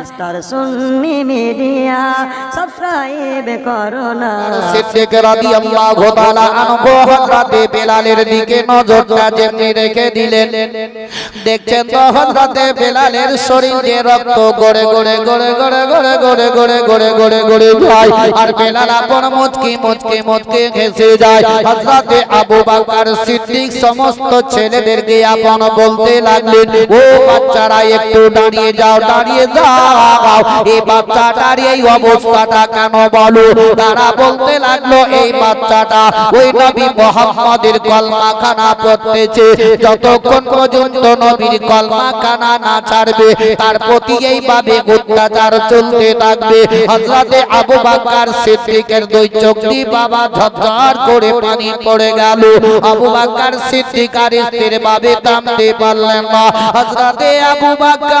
Mister সুন্নি media subscribe করো না সিদ্দিক রাদিয়াল্লাহু তাআলা আনহু হযরতে বেলালের দিকে নজরটা যেমনি রেখে দিলেন দেখছেন তো হযরতে বেলালের শরীরে রক্ত গড়ে গড়ে গড়ে গড়ে গড়ে গড়ে গড়ে গড়ে গড়ে গড়ে যায় আর বেলাল আপন মুচকি মুচকি মুচকি ঘেসে যায় হযরতে আবু বকর সিদ্দিক সমস্ত ছেলেদেরকে আপন বলতে লাগলেন ও বাচ্চারা একটু দাঁড়িয়ে যাও দাঁড়িয়ে যাও এই বাচ্চাটার এই অবস্থাটা কেন বলো? তারা বলতে লাগল, এই বাচ্চাটা ওই নবী মোহাম্মদের কলমা খানা পড়তেছে। যতক্ষণ পর্যন্ত নবীর কলমা খানা না ছাড়বে, তার প্রতি এইভাবে অত্যাচার চলতে থাকবে। হযরতে আবু বকর সিদ্দিকের দুই চোখ দিয়ে বাবা ঝরঝর করে পানি পড়ে গেল। আবু বকর সিদ্দিক আর স্ত্রীর ভাবে থামতে পারলেন না। হযরতে আবু বকর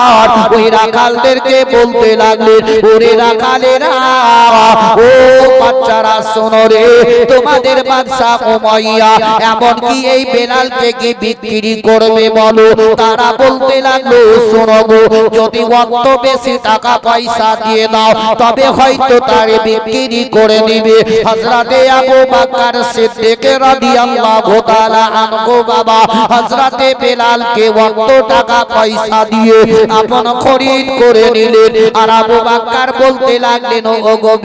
ওই রাখালদেরকে বলতে লাগলেন ওরে রাখালেরা, ও বাচ্চারা শোনো রে, তোমাদের বাদশা উমাইয়া এমন কি এই বেলালকে কি বিক্রি করবে বলো? তারা বলতে লাগল, শোনো গো, যদি অত বেশি টাকা পয়সা দিয়ে দাও, তবে হয়তো তার বিক্রি করে নিবে হযরতে আবু বকর সিদ্দিক রাদিয়াল্লাহু তাআলা আনহু বাবা, হযরতে বেলালকে অত টাকা পয়সা দিয়ে আপন খরিদ করে নিলেন। আর আবু বকর বলতে লাগলেন ও গো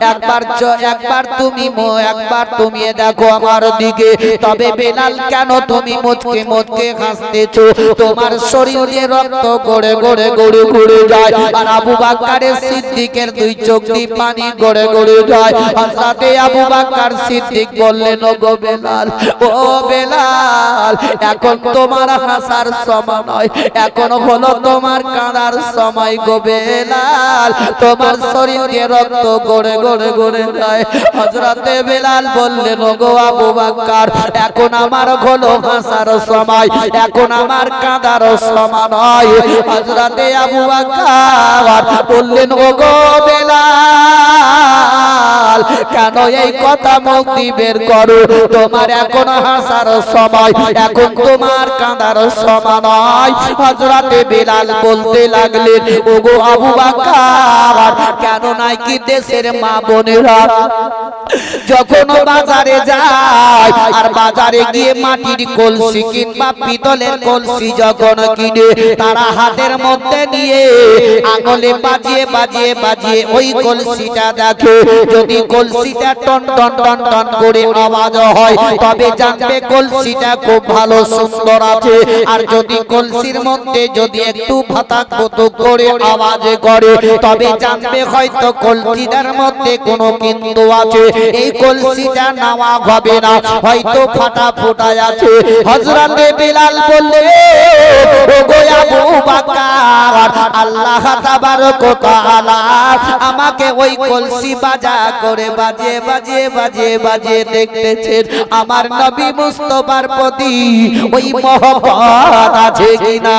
একবার চ- একবার তুমি মো, একবার তুমি দেখো আমার দিকে। তবে বেলাল, কেন তুমি মুচকে মুচকে হাসতেছো? তোমার শরীরে রক্ত গড়ে গড়ে গড়ে গড়ে যায়। আর আবু বকরের সিদ্দিকের দুই চোখ দিয়ে পানি গড়ে গড়ে যায়। হযরতে আবু বাক্কার সিদ্দিক বললেন ও গো বেলাল, ও বেলাল, এখন তোমার হাসার সময় নয়। এখন হলো তোমার কাঁদার সময় গো বেলাল। তোমার শরীরে রক্ত গড়ে গড়ে গড়ে যায়। হযরতে বেলাল বললেন গো আবু বকর, এখন আমার হলো হাসার সময়, এখন আমার কাঁদার সময় নয়। হযরতে আবু বকর বললেন ও গো বেলাল, কেন এই কথা মুখ বের করো? তোমার এখন হাসার সময়, এখন তোমার কাঁদার সময় নয়। হযরতে বেলাল বলতে লাগলেন ও গো আবু বকর কেন নাই কি দেশের মা বোনেরা যখন বাজারে যায় আর বাজারে গিয়ে মাটির কলসি কিংবা পিতলের কলসি যখন কিনে, তারা হাতের মধ্যে নিয়ে আঙুলে বাজিয়ে বাজিয়ে বাজিয়ে ওই কলসিটা দেখে, যদি কলসিটা টন টন টন টন করে আওয়াজ হয়, তবে জানবে কলসিটা খুব ভালো সুন্দর আছে। আর যদি কলসির মধ্যে যদি একটু ফাতাক ফুতুক করে আওয়াজ করে, তবে জানবে হয়তো কলসিটার মধ্যে কোনো কিন্তু আছে। এই কলসিটা নেওয়া হবে না, হয়তো ফাটা ফোটা আছে। হযরতে বিলাল বললে আল্লাহ আমাকে ওই কলসি বাজা করে বাজে বাজে বাজে বাজে দেখতেছেন। আমার নবী মুস্তাফার প্রতি ওই মহব্বত আছে কিনা?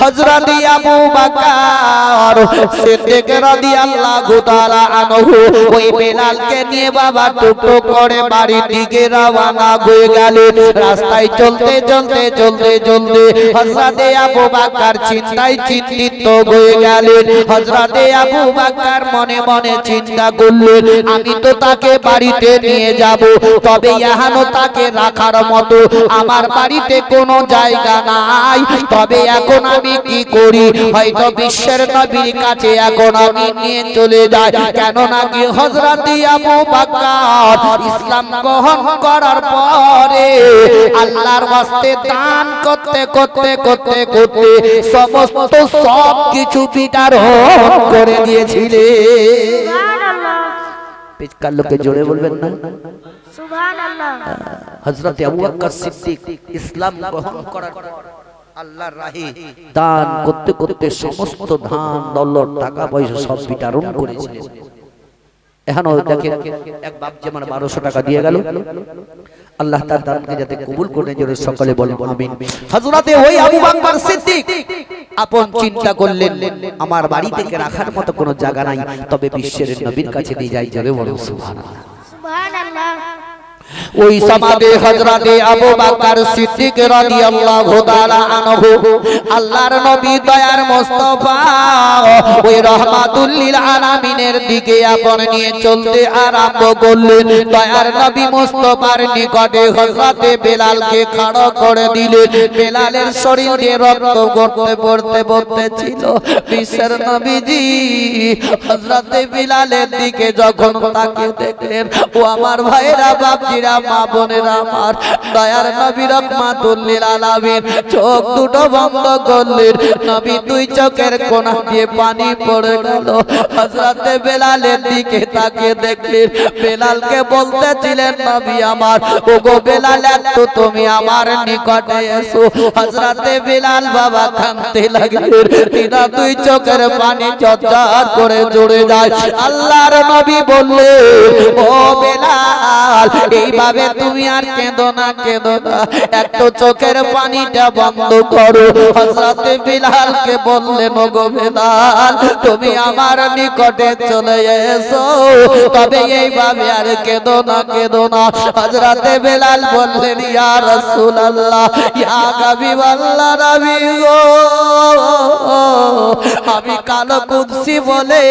হযরত আবু বকর সিদ্দিক রাদিয়াল্লাহু তাআলা আনহু ওই বেলালকে নিয়ে বাবা টুকটো করে বাড়ির দিকে রওনা হয়ে গেলেন রাস্তায় চলতে চলতে চলতে চলতে হযরত আবু বকর চিন্তায় চিন্তিত হয়ে গেলেন হযরত আবু বকর মনে মনে চিন্তা করলেন আমি তো তাকে বাড়িতে নিয়ে যাব, তবে এহানো তাকে রাখার মতো আমার বাড়িতে কোনো জায়গা নাই। তবে এখন আমি কি করি হয়তো বিশ্বের নবীর কাছে এখন আমি নিয়ে চলে যাই। কেন নাকি হযরত আবু বকর ইসলাম গ্রহণ করার পরে আল্লাহর ওয়াস্তে দান করতে করতে করতে করতে সমস্ত সব কিছু বিতরণ করে দিয়েছিলে। পেচকার লোকে জোরে বলবেন না। হযরত আবু বকর সিদ্দিক ইসলাম গ্রহণ করার পর দান করতে করতে সমস্ত ধান দৌলত টাকা পয়সা সব বিতরণ করেছিলেন এখনও এক যেমন বারোশো টাকা দিয়ে গেল। আল্লাহ তার দানকে যাতে কবুল করে জোরে আমিন। হযরতে ওই আবু বকর সিদ্দিক আপন চিন্তা করলেন, আমার বাড়ি থেকে রাখার মতো কোনো জায়গা নাই, তবে বিশ্বের নবীর কাছে নিয়ে যাই যাবে বলে সুবহানাল্লাহ। ওই সমাজে হজরতে আবু বাকর সিদ্দিক রাদিয়াল্লাহু তাআলা আনহু আল্লাহর নবী দয়ার মুস্তাফা ওই রহমাতুল লিল আলামিনের দিকে আপন নিয়ে চলতে আরম্ভ করলেন। দয়ার নবী মুস্তাফার নিকটে হযরতে বেলালকে খাড়া করে দিলেন। বেলালের শরীরে রক্ত গড়তে পড়তে পড়তে ছিল। বিশ্বের নবীজি হযরতে বেলালের দিকে যখন তাকে দেখলেন ও আমার ভাইরা বাপজিরা মা বোনেরা আমার দয়ার নবী রহমাতুল্লিল আলামিন, চোখ দুটো বন্ধ করলেন। নবী দুই চোখের কোণা দিয়ে পানি পড়ে গেল। হযরতে বেলালের দিকে তাকে দেখলেন, বেলালকে বলতেছিলেন, নবী আমার, ওগো বেলাল একটু তুমি আমার নিকটে এসো। হযরতে বেলাল বাবা কাঁদতে লাগলেন। তিনা দুই চোখের পানি চর্চার করে জুড়ে যায়। আল্লাহর নবী বললে ও বেলাল এইভাবে তুমি আর কেঁদো না কেঁদো না। একটু চোখের পানিটা বন্ধ করো। হযরতে বিলালকে বললেন ও গো বেলাল, তুমি আমার নিকটে চলে এসো। তবে এইভাবে আর কেঁদো না কেঁদো না। হযরতে বেলাল বললেন, ইয়া রাসূলুল্লাহ, ইয়া হাবিবাল্লাহ নবী গো, আমি কালো কুদসি বলে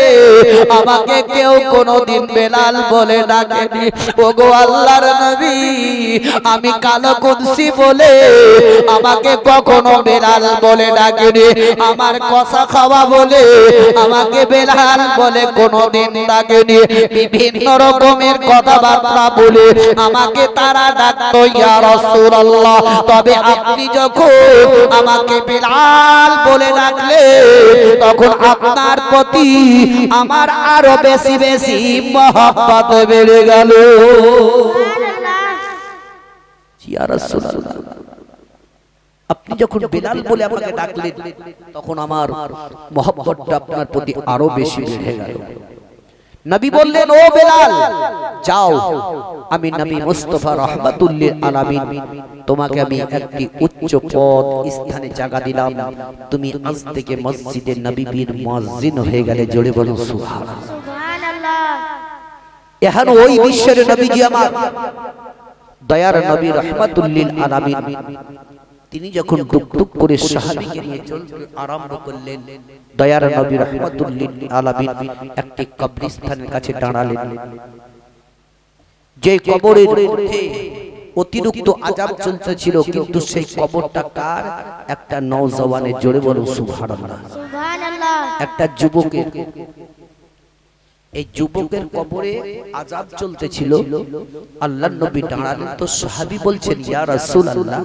আমাকে কেউ কোনোদিন বেলাল বলে ডাকেনি। ওগো আল্লাহর নবী আমি কালো কুদসি বলে আমাকে কখনো বেলাল বলে ডাকেনি। আমার কষা খাওয়া বলে আমাকে বেলাল বলে কোনোদিন ডাকেনি। বিভিন্ন রকমের কথাবার্তা বলে আমাকে তারা ডাকতো ইয়া রাসূলুল্লাহ। তবে আপনি যখন আমাকে বেলাল বলে ডাকলে তখন আপনার প্রতি আমার আরও বেশি বেশি মহব্বত বেড়ে গেল। আপনি যখন বেলাল বলে আমাকে ডাকলেন তখন আমার মহব্বতটা আপনার প্রতি আরও বেশি বেড়ে গেল। নবী বললেন ও বেলাল যাও আমি নবী মুস্তাফা রহমাতুল্লিল আলামিন তোমাকে আমি একটি উচ্চ পদ স্থানে জায়গা দিলাম। তুমি আজ থেকে মসজিদে নবীর মুয়াজ্জিন হয়ে গেলে জোরে বলো সুবহানাল্লাহ। সুবহানাল্লাহ। এখন ওই বিশ্বের নবীজি আমার দয়ার নবী রহমাতুল্লিল আলামিন। তিনি যখন টুক টুক করে সাহাবীকে নিয়ে চলতে আরম্ভ করলেন দয়ার নবী রহমাতুল্লিল আলামিন একটি কবরস্থানের কাছে দাঁড়ালেন। যে কবরের মধ্যে অতিরিক্ত আজাব চলতেছিল কিন্তু সেই কবরটা কার? একটা নওজওয়ানের জোরে বলুন সুবহানাল্লাহ। সুবহানাল্লাহ। একটা যুবকের এই যুবকের কবরে আজাব চলতেছিল। আল্লাহ নবী দাঁড়ালেন তো সাহাবী বলছেন ইয়া রাসূলুল্লাহ।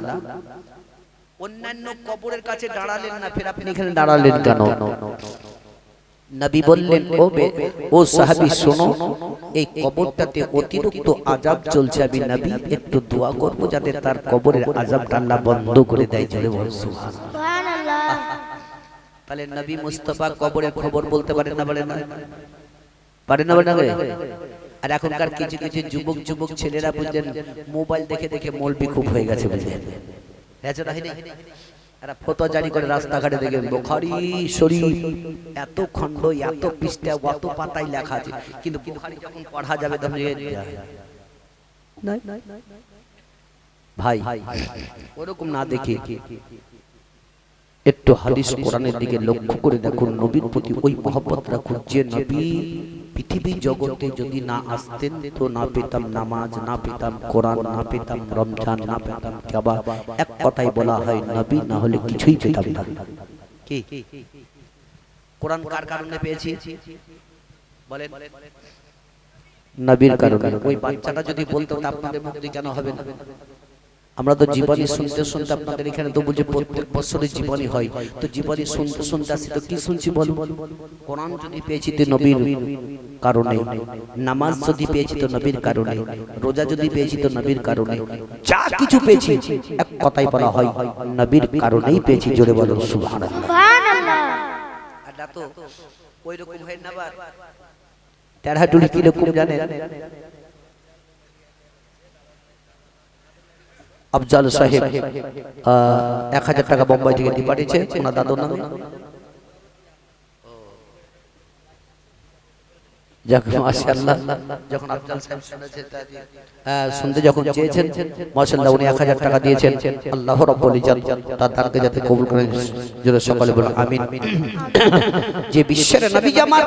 অন্যান্য কবরের কাছে দাঁড়ালেন না ফের আপনি এখানে দাঁড়ালেন কেন? নবী বললেন ও ও সাহাবী শোনো এই কবরটাতে অতিরিক্ত আজাব চলছে। আমি নবী একটু দোয়া করব যাতে তার কবরের আজাবটা আল্লাহ বন্ধ করে দেয়। জোরে বল সুবহানাল্লাহ। তাহলে নবী মুস্তফা কবরের খবর বলতে পারেন না বলেন না? পারেন না না? আর এখনকার কিছু কিছু যুবক যুবক ছেলেরা বুঝলেন মোবাইল দেখে দেখে মলবি খুব হয়ে গেছে বুঝলেন? এরা ফটো জারি করে রাস্তাঘাটে দেখে বুখারি শরীফ এত খণ্ড এত পৃষ্ঠা অত পাতায় লেখা আছে। কিন্তু বুখারি যখন পড়া যাবে তখন ভাই। ওরকম না দেখে একটু হাদিস কোরআনের দিকে লক্ষ্য করে দেখুন নবীর প্রতি ওই মহব্বত রাখুন যে নবী পৃথিবী জগতে যদি না আসতেন তো না পেতাম নামাজ, না পেতাম কোরআন, না পেতাম রমজান, না পেতাম কাবা। এক কথাই বলা হয়, নবী না হলে কিছুই পেতাম না। কি? কোরআন কার কারণে পেয়েছি? বলেন। নবীর কারণে। ওই বাচ্চাটা যদি বলতো আপনাদের মুক্তি কেন হবে না। আমরা তো জীবনী শুনতে শুনতে আপনাদের এখানে তো বুঝে প্রত্যেক বছরে জীবনী হয়। তো জীবনী শুনতে শুনতে আসি তো কি শুনছি বল? কোরআন যদি পেয়েছি তো নবীর কারণে। নামাজ যদি পেয়েছি তো নবীর কারণে। রোজা যদি পেয়েছি তো নবীর কারণে। যা কিছু পেয়েছি এক কথাই বলা হয় নবীর কারণেই পেয়েছি জোরে বলো সুবহানাল্লাহ। সুবহানাল্লাহ। এটা তো ওই রকম হয় না আবার। টেরাহাটুলি কি রকম জানেন? আফজাল সাহেব এক হাজার টাকা বোম্বাই থেকে দিয়ে পাঠিয়েছে ওনার দাদুর নামে। যখন আফজাল সাহেব শুনেছে তা দিয়ে, আহ, শুনতে যখন চেয়েছেন মাশাআল্লাহ উনি 1000 টাকা দিয়েছেন। আল্লাহ রাব্বুল ইজ্জত তার দানকে যাতে কবুল করেন জোরে সকলে বলুন আমিন। যে বিশ্বের নবী জামার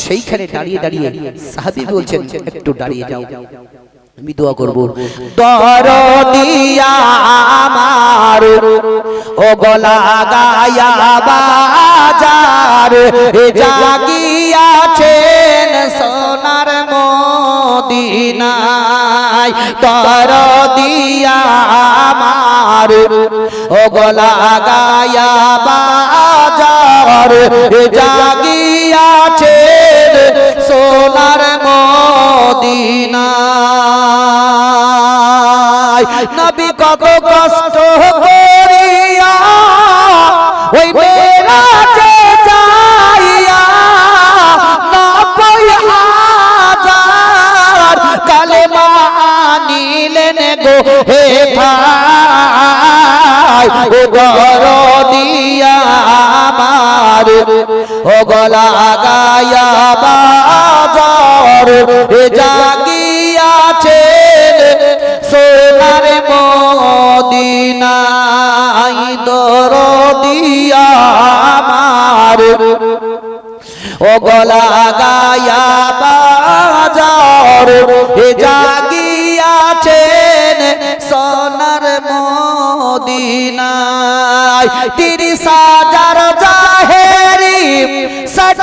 সেইখানে দাঁড়িয়ে দাঁড়িয়ে সাহাবী বলছেন একটু দাঁড়িয়ে যাও। আমি দোয়া করব। দরদিয়া আমার ও গলা গায়া বাজার এ জাগিয়াছেন সোনার মদিনায়। দরদিয়া আমার ও গলা গায়া বাজার এ জাগিয়াছেন সোনার মদিনায়। নবী কত কষ্ট করিয়া ওই মেরাজে যাইয়া না নব্বই হাজার কালেমা আনিলেন গো হে ভাই। ও দরদিয়া আমার, ও গলা গায়া বাজার, এ জাগিয়াছেন সোনার মদিনাই দরদিয়া আমার। ও গলা গায়া বাজার, এ জাগিয়াছেন সোনার মদিনায়। তিরিশ হাজার জাহেরি, ষাট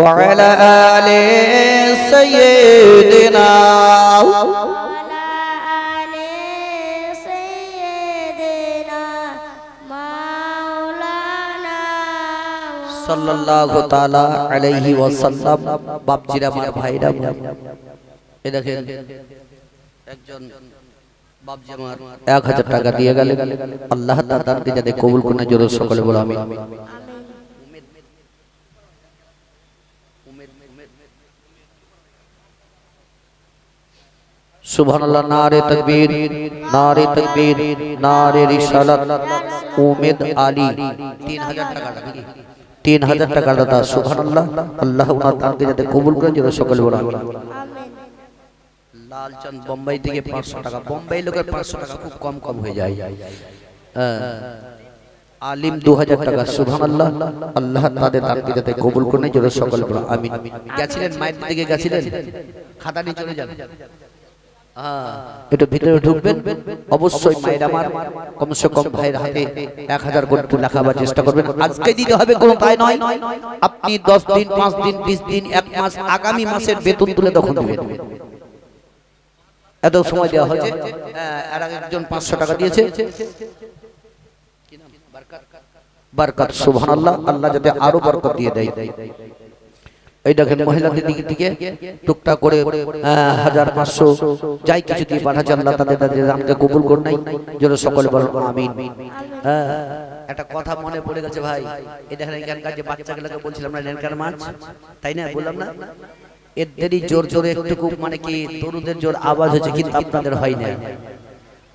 وعلى آل سيدنا وعلى آل سيدنا مولانا সাল্লাল্লাহু তাআলা আলাইহি ওয়াসাল্লাম বাপজিরা আমার ভাইরা এই দেখেন একজন বাপজি আমার 1000 টাকা দিয়ে গেলেন আল্লাহ তাআলা তাকে যাতে কবুল করে জোরে সকলে বলো আমিন সুবহানাল্লাহ নারে তাকবীর নারে তাকবীর নারে রিসালাত। উমেদ আলী 3000 টাকা নাকি 3000 টাকা দাদা সুবহানাল্লাহ। আল্লাহ ওনার দানকে যাতে কবুল করেন যেন সকলে বলো আমিন। লালচন্দ বোম্বাই থেকে 500 টাকা। বোম্বাই লোকের 500 টাকা খুব কম কম হয়ে যায়। আলিম 2000 টাকা সুবহানাল্লাহ। আল্লাহ তাদের দানকে যাতে কবুল করেন যেন সকলে বলো আমিন। গেছিলেন মায়ের দিকে গেছিলেন? খাতা নিয়ে চলে যান। একটু ভিতরে ঢুকবেন? অবশ্যই মায়ের আমার কমসে কম ভাইয়ের হাতে এক হাজার কোটি লেখাবার চেষ্টা করবেন। আজকে দিতে হবে কোনো তাই নয়। আপনি দশ দিন পাঁচ দিন বিশ দিন এক মাস আগামী মাসের বেতন তুলে তখন দেবেন। এত সময় দেওয়া হয়েছে। আর একজন পাঁচশো টাকা দিয়েছে। বারকাত সুবহানাল্লাহ। আল্লাহ যাতে আরও বরকত দিয়ে দেয়। এই দেখেন মহিলাদের দিকে দিকে টুকটাক করে হাজার পাঁচশো যাই কিছু দিয়ে পাঠাচ্ছে আল্লাহ তাদের তাদের কবুল করে নাই যেন সকলে আমিন। হ্যাঁ, একটা কথা মনে পড়ে গেছে ভাই। এই দেখেন এখানকার যে বলছিলাম না মাছ? তাই না? বললাম না? জোর জোরে একটু মানে কি তরুণদের জোর আওয়াজ হচ্ছে কিন্তু আপনাদের হয় না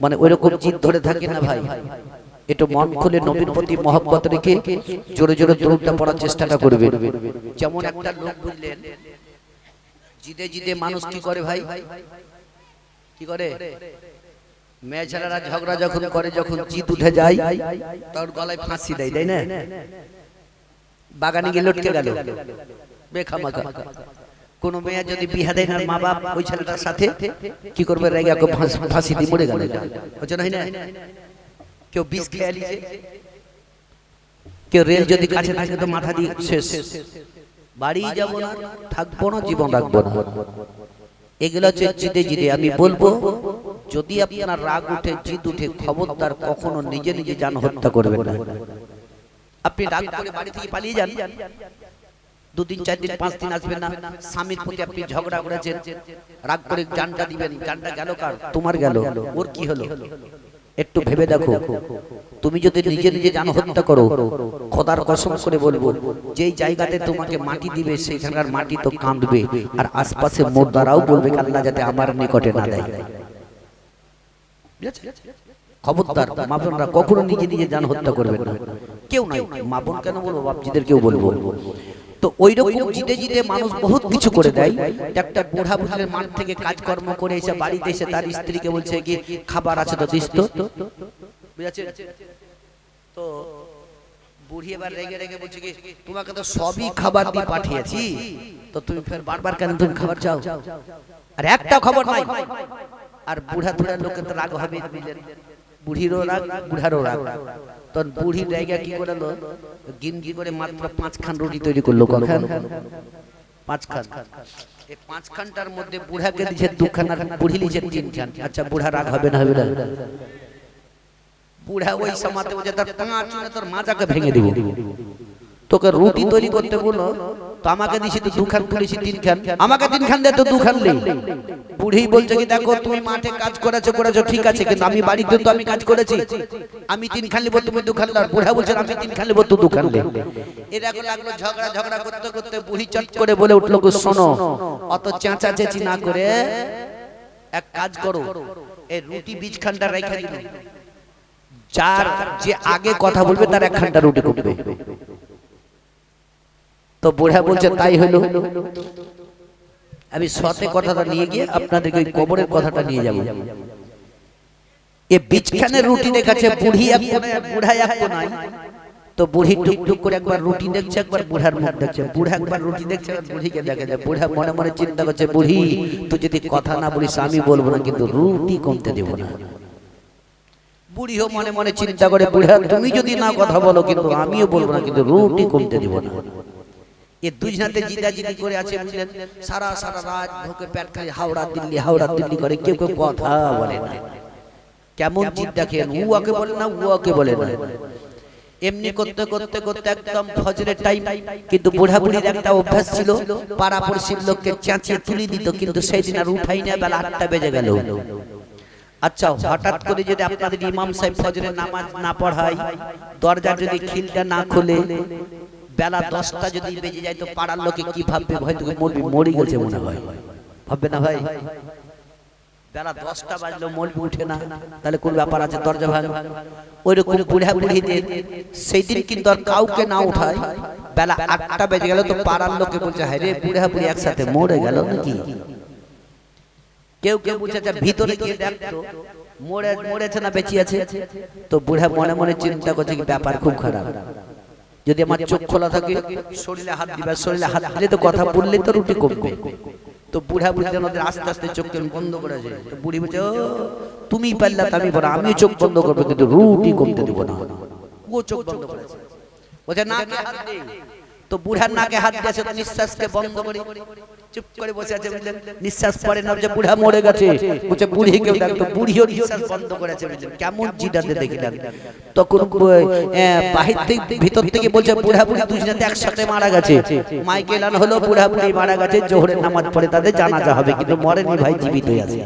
মানে ওইরকম জিদ ধরে থাকে না ভাই। একটু মন খুলে নবীর প্রতি মহব্বত রেখে জোরে জোরে দৌড়টা পড়ার চেষ্টাটা করবে যেমন একটা লোক বুঝলেন, জিদে জিদে মানুষ কি করে ভাই? কি করে? মেয়ে ছেলেরা ঝগড়া যখন করে, যখন জিত উঠে যায় তখন গলায় ফাঁসি দেয়, তাই না? বাগানে গিয়ে লটকে গেল। বেখামাখা। কোন মেয়ে যদি বিয়া দেয় না মা বাপ ওই ছেলেটার সাথে, কি করবে? রেগে ফাঁসি দিয়ে মরে গেল। হচ্ছে না? কেউ বিষ খেয়ে নিছে কেউ রেল যদি কাছে থাকে তো মাথা দিয়ে শেষ। বাড়ি যাব না থাকব না জীবন রাখব না। এগুলো হচ্ছে জিদে জিদে আমি বলব যদি আপনার রাগ উঠে জিদ উঠে খবরদার কখনো নিজে নিজে যান হত্যা করবেন। না আপনি রাগ করে বাড়ি থেকে পালিয়ে যান। দুদিন চার দিন পাঁচ দিন আসবেন না। স্বামীর প্রতি আপনি ঝগড়া করেছেন। রাগ করে জানটা দিবেন। জানটা গেল কার? তোমার গেল। ওর কি হলো? একটু ভেবে দেখো। তুমি যদি নিজে নিজে জান হত্যা করো খোদার কসম করে বলব যেই জায়গাতে তোমাকে মাটি দিবে সেখানকার মাটি তো কাঁদবে। আর আশপাশে মোর্দারাও বলবে আল্লাহ যাতে আমার নিকটে না দেয়। খবরদার মা বোনরা কখনো নিজে নিজে জান হত্যা করবেন না। কেউ নাই মা বোন কেন বলব বাপজিদের কেউ বলব। তো ওই রকম জিতে জিতে মানুষ বহুত কিছু করে দেয়। একটা বুড়া বুঝলে মাঠ থেকে কাজকর্ম করে এসে বাড়িতে এসে তার স্ত্রীকে বলছে কি খাবার আছে তো দিস তো। তো বুড়ি এবার রেগে রেগে বলছে কি তোমাকে তো সবই খাবার দিয়ে পাঠিয়েছি। তো তুমি ফের বারবার কেন তুমি খাবার চাও? আর একটা খবর নাই। আর বুড়া বুড়া লোকের তো রাগ হবে। বুড়িরও রাগ বুড়ারও রাগ। তখন বুড়ির জায়গা কি করল গিনগি করে মাত্র পাঁচখান রুটি তৈরি করল কখন? পাঁচখান। এই পাঁচ খানটার মধ্যে বুড়াকে দিছে দুখান আর বুড়ি লিছে তিনখান। আচ্ছা বুড়া রাগ হবে না হবে না? বুড়া ওই সমাতে বলছে তোর পাঁচ তোর মাজাকে ভেঙে দিব। তোকে রুটি তৈরি করতে বলো তো আমাকে দিছি তো দুখান তুলেছি তিন খান আমাকে তিন খান দে তো দুখান নেই। বুড়ি বলছে কি, দেখো, তুমি মাঠে কাজ করেছ করেছ, ঠিক আছে, কিন্তু আমি বাড়িতে তো আমি কাজ করেছি। আমি তিন খান নেব, তুমি দুখান দাও। বুড়া বলছে, আমি তিন খান নেব, তো দুখান দে। এরকম লাগল ঝগড়া ঝগড়া করতে করতে বুড়ি চট করে বলে উঠল, গো, শোনো, অত চেঁচা চেঁচি না করে এক কাজ করো, এই রুটি বীজ খানটা রেখে দিল। যার যে আগে কথা বলবে, তার এক খানটা রুটি করবে। তো বুড়া বলছে তাই হলো। আমি সতে কথাটা নিয়ে গিয়ে আপনাদেরকে ওই কবরের কথাটা নিয়ে যাব। এ বিছখানের রুটি দেখাচ্ছে বুড়ি এক বুড়া এক কোনায় তো বুড়ি টুকটুক করে একবার রুটি দেখছে একবার বুড়ার মুখ দেখছে। বুড়া একবার রুটি দেখছে আর বুড়িকে দেখে যায়। বুড়া মনে মনে চিন্তা করছে বুড়ি তুই যদি কথা না বলিস আমি বলব না কিন্তু রুটি কমতে দেবো না। বুড়িও মনে মনে চিন্তা করে বুড়া তুমি যদি না কথা বলো কিন্তু আমিও বলব না কিন্তু রুটি কমতে দিব না। এ দুজনাতে জিদাজিদি করে সারা সারা রাত ভোকে পেট খালি হাওড়া দিল্লি করে, কেউ কেমন জিদ দেখেন? উ আকে বলে না উ আকে বলে না। এমনি করতে করতে করতে একদম ফজরের টাইম কিন্তু বুড়া বুড়ির একটা অভ্যাস ছিল, পাড়া পড়শির লোককে চেঁচিয়ে তুলি দিত, কিন্তু সেই আর উঠাই না, বেলা আটটা বেজে গেল। আচ্ছা হঠাৎ করে যদি আপনাদের ইমাম সাহেব ফজরের নামাজ না পড়ায়, দরজা যদি খিলটা না খুলে বেলা দশটা যদি বেজে যায় তো পাড়ার লোকে কি ভাববে? হয়তো মরবি মরি গেছে মনে হয়। ভাববে না ভাই? বেলা দশটা বাজলো মলবি উঠে না। তাহলে কোন ব্যাপার আছে? দরজা ভাঙ। ওই রকম বুড়া বুড়িদের সেই দিন কিন্তু আর কাউকে না উঠায় বেলা আটটা বেজে গেল তো পাড়ার লোকে বলছে হ্যাঁ রে বুড়া বুড়ি একসাথে মরে গেল নাকি? কেউ কেউ বুঝেছে ভিতরে গিয়ে দেখতো মরে মরেছে না বেঁচে আছে। তো বুড়া মনে মনে চিন্তা করছে কি ব্যাপার খুব খারাপ যদি আমার চোখ খোলা থাকে শরীরে হাত দিবা শরীরে হাত দিলে তো কথা বললে তো রুটি কমবে। তো বুড়া বুড়ি ওদের আস্তে আস্তে চোখ বন্ধ করে যায়। তো বুড়ি বলছে "ও, তুমি পারলা তো আমি বড় আমি চোখ বন্ধ করব কিন্তু রুটি কমতে দেবো না। ও চোখ বন্ধ করেছে। বলছে না হাত দে? তো বুড়ার নাকে হাত দিয়েছে তো নিঃশ্বাসকে বন্ধ করে চুপ করে বসে আছে বুঝলেন নিঃশ্বাস পড়ে না যে বুড়া মরে গেছে। বলছে বুড়ি কেউ দেখতো বুড়িও নিঃশ্বাস বন্ধ করেছে। বুঝলেন কেমন জিডাতে দেখিলেন তখন বাহির থেকে ভিতর থেকে বলছে বুড়া বুড়ি দুজনেতে একসাথে মারা গেছে। মাইকে এলান হলো বুড়া বুড়ি মারা গেছে জোহরের নামাজ পড়ে তাদের জানাজা হবে কিন্তু মরেনি ভাই জীবিত আছে।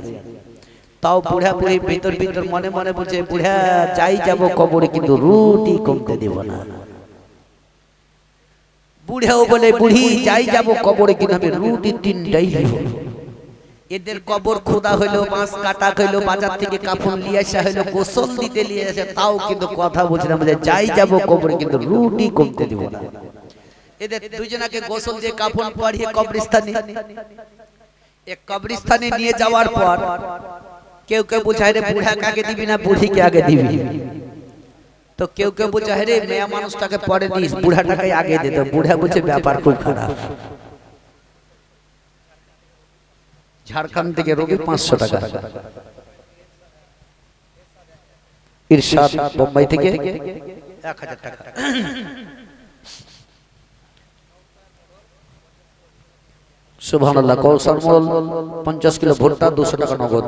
তাও বুড়া বুড়ি ভিতর ভিতর মনে মনে বলছে বুড়া যাই যাব কবরে কিন্তু রুটি কমতে দেব না। বুড়াও বলে বুড়ি যাই যাব কবরে কিন্তু আমি রুটি তিনটাই এদের কবর খোদা হইল মাছ কাটা হইল বাজার থেকে কাপড় নিয়ে আসা হইল গোসল দিতে নিয়ে আসে তাও কিন্তু কথা বলছিলাম যে যাই যাব কবরে কিন্তু রুটি কমতে দিব না। এদের দুজনাকে গোসল দিয়ে কাপড় পরিয়ে কবরস্থানে এক কবরস্থানে নিয়ে যাওয়ার পর কেউ কেউ বোঝায় রে বুড়াকে আগে দিবি না? বুড়িকে আগে দিবি। তো কেউ কেউ বলছে রে মেয়া মানুষটাকে পরে দিস বুড়াটাকে আগে দে তো বুড়া বলছে ব্যাপার খুব খারাপ ঝাড়খণ্ড থেকে রোগী পাঁচশো টাকা ইরশাদ বোম্বাই থেকে এক হাজার টাকা সুবহানাল্লাহ কৌশল মল, পঞ্চাশ কিলো ভুট্টা, দুশো টাকা নগদ।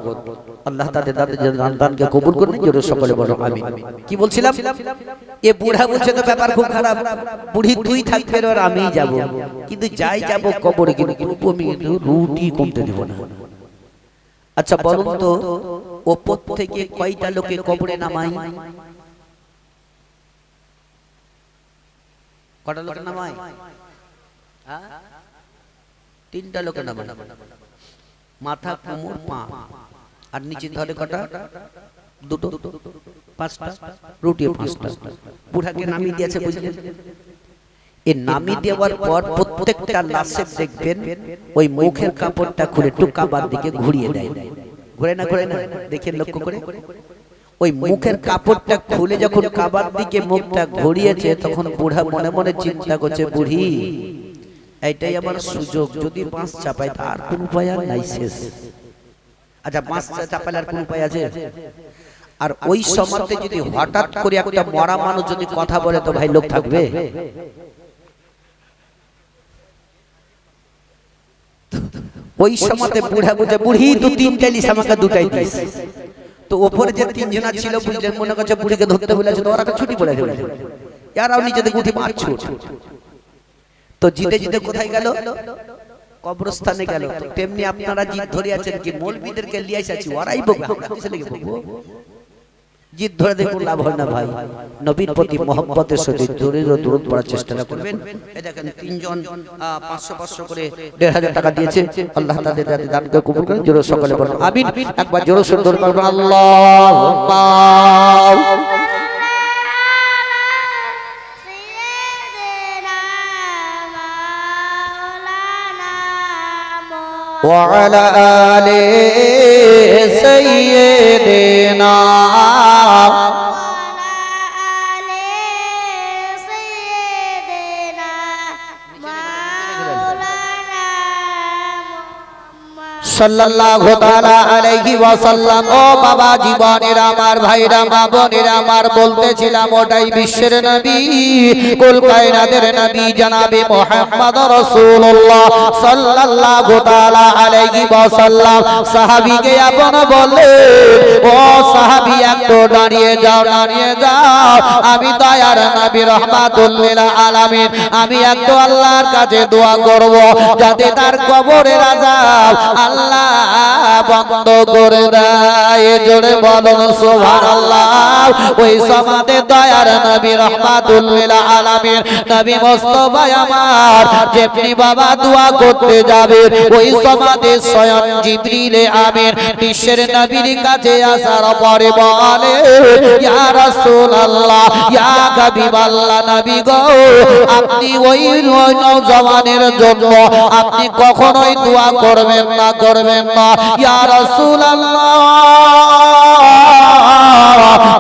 আল্লাহ তাদের দাদের দান দানকে কবুল করুন জোরে সকলে বলো, আমিন। কি বলছিলাম? এ বুড়া বলছে তো ব্যাপার খুব খারাপ। বুড়ি তুই থাকবে আর আমিই যাব। কিন্তু যাই যাব কবরে, কিন্তু আমি রুটি কমতে দিব না। আচ্ছা বলুন তো ওপর থেকে কয়টা লোকে কবরে নামাই কটা লোকে নামাই হ্যাঁ? তিনটা লোকে নামাই মাথা, কোমর, পা। আর নিচে ধরে কটা? দুটো। পাঁচটা? রুটি পাঁচটা। বুড়াকে নামিয়ে দিয়েছে বুঝলেন এ নামিয়ে দেওয়ার পর প্রত্যেকটা লাশের দেখবেন ওই মুখের কাপড়টা খুলে টুকা বাদ দিকে ঘুরিয়ে দেয়। ঘুরে না ঘুরে না, দেখে লক্ষ্য করে। ওই মুখের কাপড়টা খুলে যখন কাবার দিকে মুখটা ঘুরিয়েছে, তখন বুড়া মনে মনে চিন্তা করছে, বুড়ি এইটাই আমার সুযোগ যদি বাঁশ চাপাই তার কোন উপায় আর নাই শেষ। আচ্ছা বাঁশ চাপালে আর কোন উপায় আছে? আর ওই সময়তে যদি হঠাৎ করে একটা মরা মানুষ যদি কথা বলে তো ভাই লোক থাকবে? ওই সময়তে বুড়া বুঝে বুড়ি দু তিনটা লিস আমাকে দুটাই দিস। তো ওপরে যে তিনজনা ছিল বুঝলেন মনে করছে বুড়িকে ধরতে বলেছে তো ওরা তো ছুটি পড়ে গেল এরাও নিচে থেকে উঠে মারছো। তো জিতে জিতে কোথায় গেল? কবরস্থানে গেল। তেমনি আপনারা জিত ধরে আছেন কি? মৌলবীদেরকে লিয়ে এসেছি ওরাই বকবে। জিত ধরে দেখুন লাভ হয় না ভাই। নবীর প্রতি মহব্বতের সাথে জোরে দূরত পড়ার চেষ্টা করবেন। এই দেখেন তিনজন পাঁচশো পাঁচশো করে দেড় হাজার টাকা দিয়েছে। আল্লাহ তাদের যাতে দানকে কবুল করেন জোরে সকলে বলেন আমিন। একবার জোরে সুন্দর করবেন আল্লাহ وعلى آل سيدنا সাল্লাল্লাহু তাআলা আলাইহি ওয়াসাল্লাম। ও বাবা, জীবনের আমার ভাইরা আমার বলতেছিলাম, ওটাই বিশ্বের নবী নবী জনাবে মুহাম্মদ রাসূলুল্লাহ সাল্লাল্লাহু তাআলা আলাইহি সাহাবীকে আপন বলে, ও সাহাবী, একটু দাঁড়িয়ে যাও দাঁড়িয়ে যাও। আমি দয়ার নবী রহমাতুল লিল আলামিন। আমি একটু আল্লাহর কাছে দোয়া করব, যাতে তার কবরের আযাব আল্লাহ বন্ধ করে দেয়। জোরে বলুন, সুবহানাল্লাহ। ওই দয়ার নবী আমার, যেমনি বাবা দোয়া করতে যাবে, ওই স্বয়ং বিশ্বের নবীর কাছে আসার পরে বলে, ইয়া নবী আপনি ওই জন্য আপনি কখনোই দোয়া করবেন না করবেন না। ইয়া রাসূলুল্লাহ,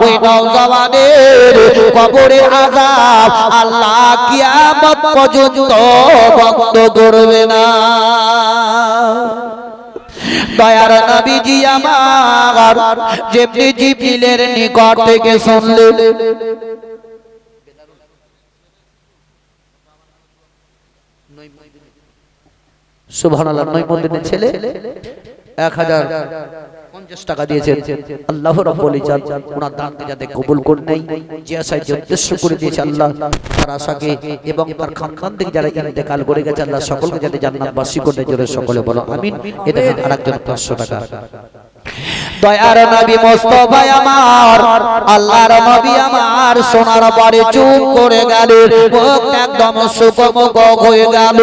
ওই নওজওয়ানের কবরের আযাব আল্লাহ কিয়ামত পর্যন্ত বন্ধ করবে না। দয়ার নবীজি আমার, যেমনি নিকট থেকে শুনলেন। সুবহানাল্লাহ ছেলে এক হাজার পঞ্চাশ টাকা দিয়েছেন। আল্লাহ রাব্বুল ওনার দানকে যাতে কবুল করে নেই যে আশায় যে উদ্দেশ্য করে দিয়েছে আল্লাহ তার আশাকে এবং তার খানদান থেকে যারা ইন্তেকাল করে গেছে আল্লাহ সকলকে যাতে জান্নাতবাসী করে জোরে সকলে বলো আমিন। এটা আর আরেকজন পাঁচশো টাকা। দয়ার নবী আমার, আল্লাহর নবী আমার, সোনার বাড়ি চুপ করে একদম হয়ে গেল।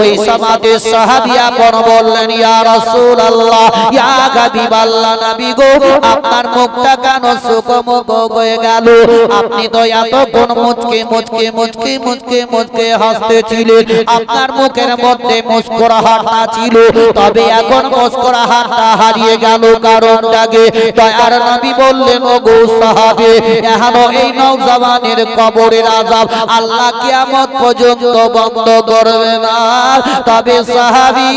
ওই কোন বললেন আপনার মুখটা কেন হয়ে গেল? আপনি তো এতক্ষণ মুচকে মুচকে মুচকে মুচকে মুচকে হাসতেছিলেন আপনার মুখের মধ্যে মুস্কুরাহাটটা ছিল, তবে এখন মুস্কুরাহাটটা হারিয়ে গেল কারণটাকে দয়ার নবী বললেন ও গো সাহাবে, এখনও এই নওজওয়ানের কবরের আযাব আল্লাহ কিয়ামত পর্যন্ত বন্ধ করবে না। তবে সাহাবী,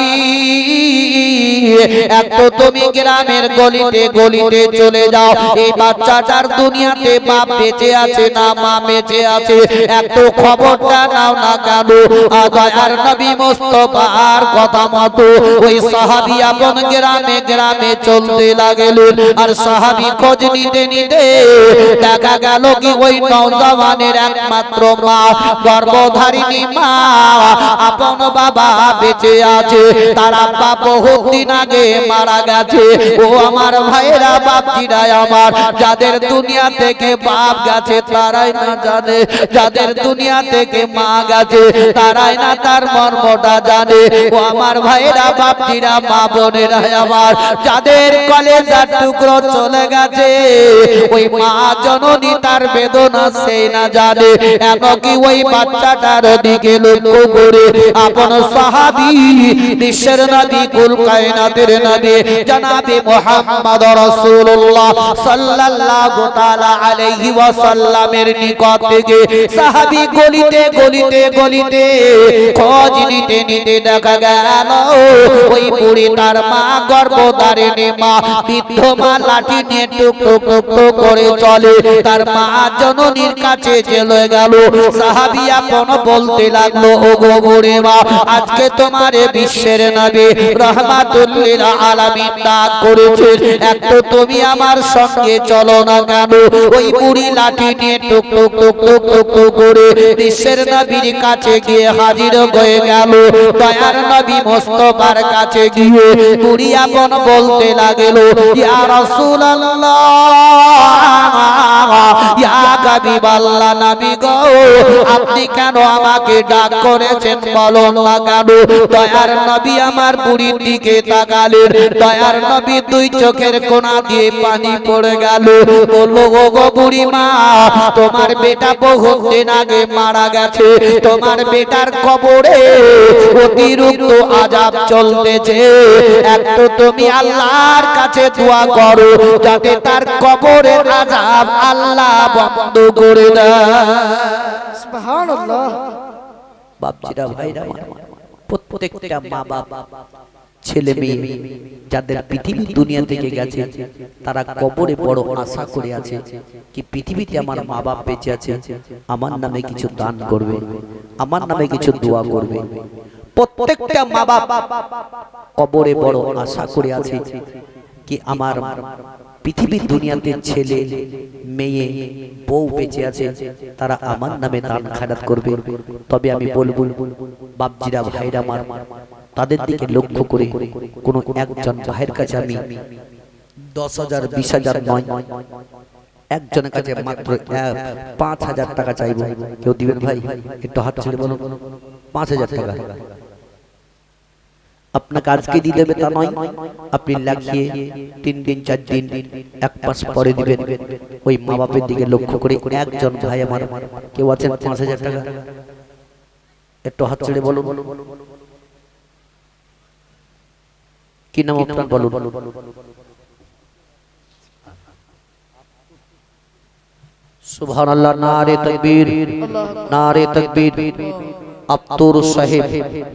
এক তো তুমি গ্রামের গলিতে গলিতে চলে যাও। এই বাচ্চাটার দুনিয়াতে বাপ বেঁচে আছে না মা বেঁচে আছে। একটু খবরটা নাও না কেন? আর দয়ার নবী মোস্তফার কথা মতো ওই সাহাবী আপন গ্রামে গ্রামে চলতে লাগলেন। আর সাহাবী খোঁজ নিতে নিতে দেখা গেল কি ওই নওজওয়ানের একমাত্র মা, গর্ভধারিণী মা আপন বাবা বেঁচে আছে। তার আব্বা বহুদিন আগে মারা গেছে। ও আমার ভাইরা বাপজিরা আমার। যাদের দুনিয়া থেকে বাপ গেছে, তারাই না জানে। যাদের দুনিয়া থেকে মা গেছে, তারাই না তার মর্মটা জানে। ও আমার ভাইরা বাপজিরা, মা বোনেরা আমার। যাদের কলেজার টুকরো চলে গেছে। ওই মা জননী তার বেদনা সেই না জানে, এমনকি ওই বাচ্চাটার দিকে লক্ষ্য করে আপন সাহাবী বিশ্বের নবী কুল কায়নাতের নবী জনাবে মুহাম্মদ রাসূলুল্লাহ সাল্লাল্লাহু তাআলা আলাইহি ওয়াসাল্লামের নিকট থেকে সাহাবী গলিতে গলিতে গলিতে খোঁজ নিতে নিতে দেখা গেল, ওই বুড়ি তার মা গর্ভধারিণী মা বৃদ্ধ মা লাঠি নিয়ে টুক টুক টুক টুক করে চলে। তার মা জননীর কাছে চলে গেল। সাহাবী আপন বলতে লাগল ও গো বুড়ি মা, আজকে তোমার বিশ্বের নবী রহমাতুল্লিল আলামিন ডাক করেছে। একটু তুমি আমার সঙ্গে চলো না কেন? ওই বুড়ি লাঠি নিয়ে টুক টুক টুক টুক টুক টুক করে বিশ্বের নবীর কাছে গিয়ে হাজির হয়ে গেল। দয়ার নবী মোস্তফার কাছে গিয়ে বুড়ি আপন বলতে লাগল, ইয়া রাসূলুল্লাহ, ইয়া হাবিবাল্লাহ নবী গো, আপনি কেন আমাকে ডাক করেছেন বলো না কেন? দয়ার নবী আমার বুড়ির দিকে তাকালেন দয়ার নবী দুই চোখের কোণা দিয়ে পানি পড়ে গেল। বলল গো গো বুড়ি মা তোমার বেটা বহুত দিন আগে মারা গেছে, তোমার বেটার কবরে অতিরিক্ত আজাব চলতেছে। একটু তুমি আল্লাহর কাছে দোয়া করো যাতে তার কবরের আজাব আল্লাহ বন্ধ করে দেয়। বাপজিরা ভাইরা প্রত্যেকটা মা বাপ ছেলে মেয়ে যাদের পৃথিবী দুনিয়া থেকে গেছে তারা কবরে বড় আশা করে আছে কি পৃথিবীতে আমার মা বাপ বেঁচে আছে আমার নামে কিছু দান করবে আমার নামে কিছু দোয়া করবে। প্রত্যেকটা মা বাপ কবরে বড় আশা করে আছে কি আমার পৃথিবীর দুনিয়াতে ছেলে, মেয়ে, বউ বেঁচে আছে, তারা আমার নামে দান খারাপ করবে। তবে আমি বলব, বাপজিরা, ভাইরা আমার, তাদের দিকে লক্ষ্য করে কোনো একজন ভাইয়ের কাছে আমি দশ হাজার, বিশ হাজার নয়, একজনের কাছে মাত্র পাঁচ হাজার টাকা চাইব। কেউ দিবেন ভাই? একটু হাত ছেড়ে বলুন। পাঁচ হাজার টাকা। আপনাকে আজকে দিয়ে দেবে তা নয় আপনি লাগিয়ে তিন দিন চার দিন এক মাস পরে দিবেন ওই মা বাপের দিকে লক্ষ্য করে একজন ভাই আমার কেউ আছেন পাঁচ হাজার টাকা একটু হাত ছেড়ে বলুন কি নাম আপনার বলুন সুবহান আল্লাহ নারে তকবীর নারে তকবীর আব্দুর সাহেব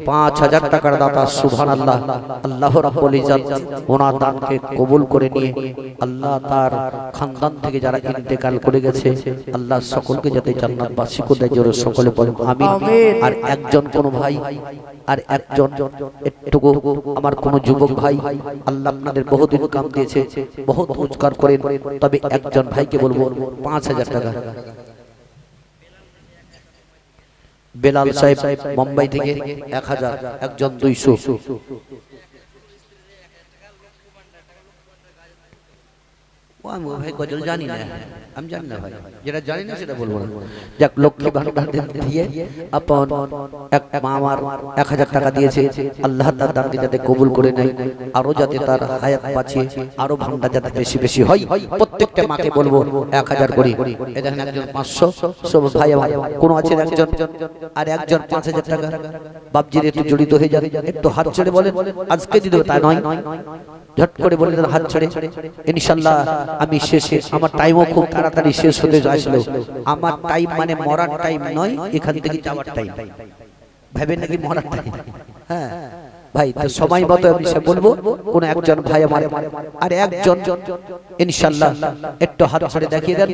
পাঁচ হাজার টাকার দাতা সুবহান আল্লাহ আল্লাহ রাব্বুল ওনার দানকে কবুল করে নিয়ে আল্লাহ তার খানদান থেকে যারা ইন্তেকাল করে গেছে আল্লাহ সকলকে যাতে জান্নাত করে দেয় জোরে সকলে বলেন আমিন। আর একজন কোন ভাই আর একজন একটুকু আমার কোন যুবক ভাই আল্লাহ আপনাদের বহুদিন কাম দিয়েছে বহুত রোজগার করেন তবে একজন ভাইকে বলব পাঁচ হাজার টাকা। বেলাল সাহেব মুম্বাই থেকে এক হাজার একজন দুইশো। ও আমি ও ভাই গজল জানি না। আমি জানি না ভাই। যেটা জানি না সেটা বলব না। যাক লক্ষ্মী ভান্ডার দিয়ে আপন এক মা আমার এক হাজার টাকা দিয়েছে। আল্লাহ তার দানকে যাতে কবুল করে নেয় আরও যাতে তার হায়াত বাঁচিয়ে আরও ভান্ডার যাতে বেশি বেশি হয়। প্রত্যেকটা মাকে বলব এক হাজার করে। এ দেখেন একজন পাঁচশো সব ভাই আমার কোনো আছে একজন? আর একজন পাঁচ হাজার টাকা। বাপজির একটু জড়িত হয়ে যাবে একটু হাত ছেড়ে বলেন আজকে দিতে তা নয়। ঝট করে বলে হাত ছেড়ে। ইনশাল্লাহ আমি শেষে আমার টাইমও খুব তাড়াতাড়ি শেষ হতে আসলো আমার টাইম মানে মরার টাইম নয়, এখান থেকে যাওয়ার টাইম ভাবেন নাকি মরার টাইম হ্যাঁ। ভাই, তো সময় মতো আমি সে বলব, কোন একজন ভাই আমার, আর একজন, ইনশাল্লাহ, একটু হাত ধরে দেখিয়ে দেন।